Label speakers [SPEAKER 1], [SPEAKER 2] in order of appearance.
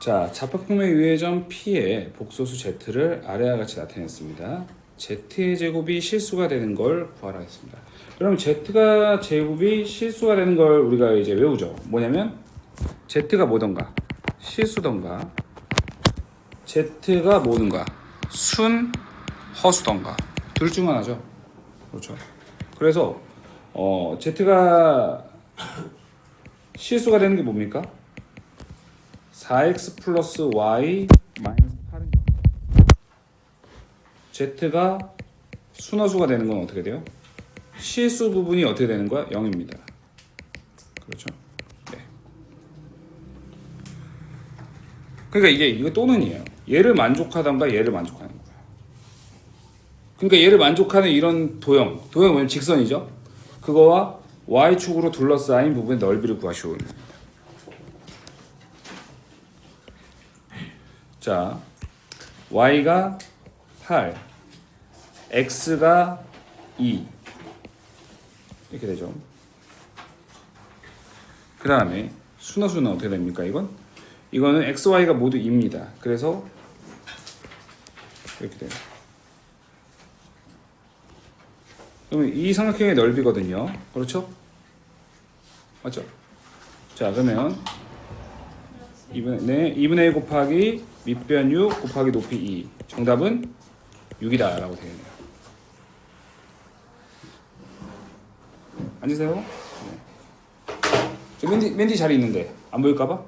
[SPEAKER 1] 자, 자파품의 유해점 P의 복소수 Z를 아래와 같이 나타냈습니다. Z의 제곱이 실수가 되는 걸 구하라 했습니다. 그럼 Z가 제곱이 실수가 되는 걸 우리가 이제 외우죠. 뭐냐면 Z가 뭐던가 실수던가 Z가 뭐든가 순 허수던가 둘 중 하나죠. 그렇죠. 그래서 어, Z가 실수가 되는 게 뭡니까? 4x 플러스 y 마이너스 8은 z가 순허수가 되는 건 어떻게 돼요? 실수 부분이 어떻게 되는 거야? 0입니다. 그렇죠? 네. 그러니까 이게 이거 또는이에요. 얘를 만족하던가 얘를 만족하는 거야. 그러니까 얘를 만족하는 이런 도형, 도형 뭐냐면 직선이죠. 그거와 y축으로 둘러싸인 부분의 넓이를 구하시오. 자, y가 8, x가 2 이렇게 되죠. 그 다음에 순호수는 어떻게 됩니까? 이건 이거는 x, y가 모두 2입니다. 그래서 이렇게 돼요. 그러면 이 삼각형의 넓이거든요. 그렇죠? 맞죠? 자, 그러면 2분의, 네, 2분의 1 곱하기 밑변 6 곱하기 높이 2. 정답은 6이다 라고 되겠네요. 앉으세요. 네. 저 맨디, 맨디 자리 있는데 안 보일까봐?